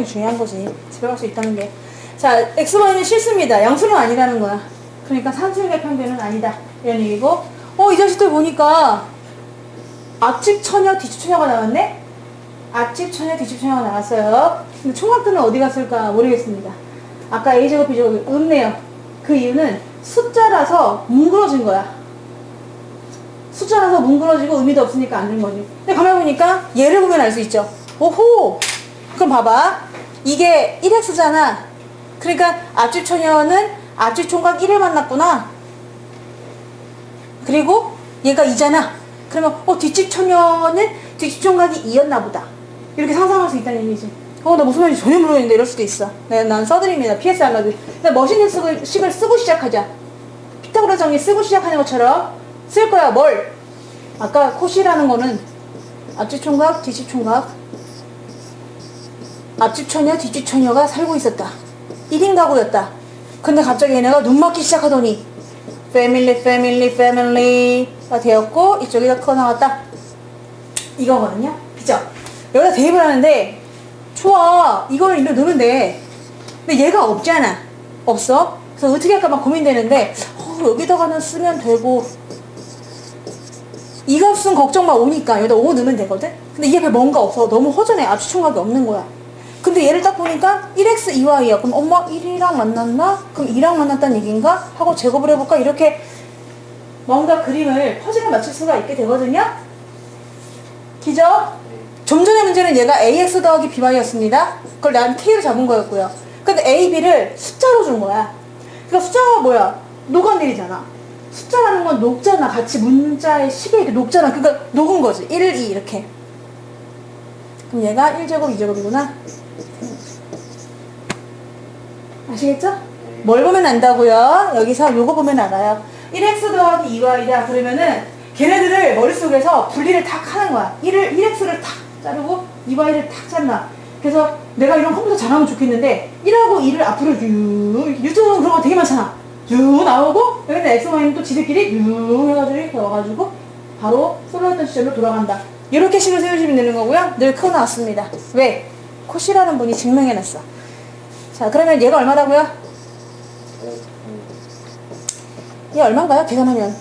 상대적인 중요한 거지. 집에 갈 수 있다는 게. 자, xy는 실수입니다. 양수는 아니라는 거야. 그러니까 산술계 평균은 아니다. 이런 얘기고. 어, 이 자식들 보니까 앞집 처녀, 뒷집 처녀가 나왔네? 앞집 처녀, 뒷집 처녀가 나왔어요. 근데 총합들은 어디 갔을까 모르겠습니다. 아까 A제곱, B제곱이 없네요. 그 이유는 숫자라서 뭉그러진 거야. 숫자라서 뭉그러지고 의미도 없으니까 안 된 거지. 근데 가만히 보니까 얘를 보면 알 수 있죠. 오호! 그럼 봐봐. 이게 1x잖아. 그러니까 앞집 처녀는 앞집 총각 1을 만났구나. 그리고 얘가 2잖아. 그러면 어 뒷집 처녀는 뒷집 총각이 2였나 보다. 이렇게 상상할 수 있다는 얘기지. 어, 나 무슨 말인지 전혀 모르겠는데 이럴 수도 있어. 네, 난 써드립니다. PS 안 하고. 근데 멋있는 식을, 식을 쓰고 시작하자. 피타고라 정리 쓰고 시작하는 것처럼 쓸 거야. 뭘? 아까 코시라는 거는 앞집 총각, 뒷집 총각. 앞집 처녀, 뒷집 처녀가 살고 있었다. 1인 가구였다. 근데 갑자기 얘네가 눈 맞기 시작하더니 패밀리, 패밀리, 패밀리가 되었고 이쪽에다 커 나왔다. 이거거든요. 그죠? 여기다 대입을 하는데 좋아. 일로 넣으면 돼. 근데 얘가 없잖아. 없어. 그래서 어떻게 할까 막 고민되는데 어, 여기다가는 쓰면 되고 이 값은 걱정 마 오니까 여기다 5 넣으면 되거든? 근데 이 앞에 뭔가 없어. 너무 허전해. 압축총각이 없는 거야. 근데 얘를 딱 보니까 1x 2y야. 그럼 엄마 1이랑 만났나? 그럼 2랑 만났다는 얘기인가? 하고 제곱을 해볼까? 이렇게 뭔가 그림을 퍼즐을 맞출 수가 있게 되거든요? 기죠? 좀 전의 문제는 얘가 ax 더하기 by였습니다. 그걸 난 k로 잡은 거였고요. 근데 a, b를 숫자로 준 거야. 그러니까 숫자가 뭐야? 녹아내리잖아. 숫자라는 건 녹잖아. 같이 문자의 식에 이렇게 녹잖아. 그러니까 녹은 거지. 1, 2 이렇게. 그럼 얘가 1제곱, 2제곱이구나. 아시겠죠? 뭘 보면 안다고요? 여기서 요거 보면 알아요. 1x 더하기 2y다. 그러면은 걔네들을 머릿속에서 분리를 탁 하는 거야. 1을, 1x를 탁 자르고 2y를 탁 잘라. 그래서 내가 이런 컴퓨터 잘하면 좋겠는데 1하고 2를 앞으로 유 유튜브 그런 거 되게 많잖아. 유 나오고 여기는 x, y는 또 지들끼리 유 해가지고 이렇게 와가지고 바로 솔로했던 시절로 돌아간다. 이렇게 식을 세우시면 되는 거고요. 늘 크고 나왔습니다. 왜? 코시라는 분이 증명해놨어. 자 그러면 얘가 얼마라고요? 얘 얼마인가요? 계산하면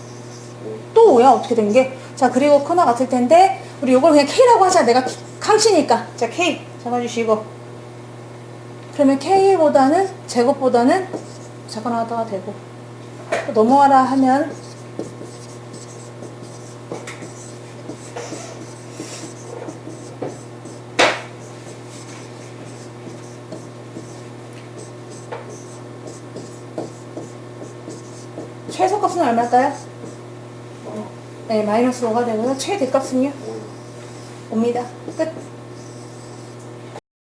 또 5야 어떻게 된 게? 자 그리고 코너 같을 텐데 우리 요걸 그냥 K라고 하자 내가 강치니까 자 K 잡아주시고 그러면 K보다는 제곱보다는 작가 나왔다가 되고 또 넘어와라 하면 최소값은 얼마일까요? 네, 마이너스 5가 되고요. 최대값은요? 옵니다. 끝.